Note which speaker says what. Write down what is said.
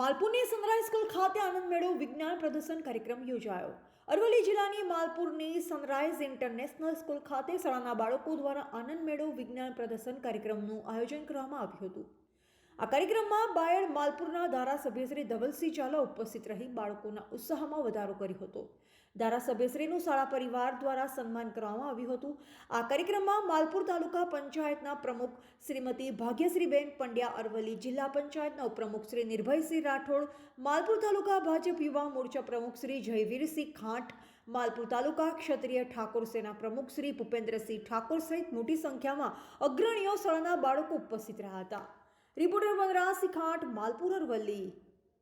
Speaker 1: માલપુરની sunrise school ખાતે આનંદ મેળો વિજ્ઞાન પ્રદર્શન કાર્યક્રમ યોજાયો. અરવલ્લી જિલ્લાની માલપુરની સનરાઈઝ ઇન્ટરનેશનલ સ્કૂલ ખાતે શાળાના બાળકો દ્વારા આનંદ મેળો વિજ્ઞાન પ્રદર્શન કાર્યક્રમનું આયોજન કરવામાં આવ્યું હતું. આ કાર્યક્રમમાં બાયડ માલપુરના ધારાસભ્ય શ્રી ધવલસિંહ ઝાલા ઉપસ્થિત રહી બાળકોના ઉત્સાહમાં વધારો કર્યો હતો. ધારાસભ્યશ્રીનું શાળા પરિવાર દ્વારા સન્માન કરવામાં આવ્યું હતું. આ કાર્યક્રમમાં માલપુર તાલુકા પંચાયતના પ્રમુખ શ્રીમતી ભાગ્યશ્રીબેન પંડ્યા અરવલ્લી જિલ્લા પંચાયતના ઉપપ્રમુખ શ્રી નિર્ભયસિંહ રાઠોડ, માલપુર તાલુકા ભાજપ યુવા મોરચા પ્રમુખ શ્રી જયવીરસિંહ ખાંટ, માલપુર તાલુકા ક્ષત્રિય ઠાકોર સેના પ્રમુખ શ્રી ભૂપેન્દ્રસિંહ ઠાકોર સહિત મોટી સંખ્યામાં અગ્રણીઓ શાળાના બાળકો ઉપસ્થિત રહ્યા હતા. રિપોર્ટર વનરાજ સિખાટ માલપુર અરવલ્લી.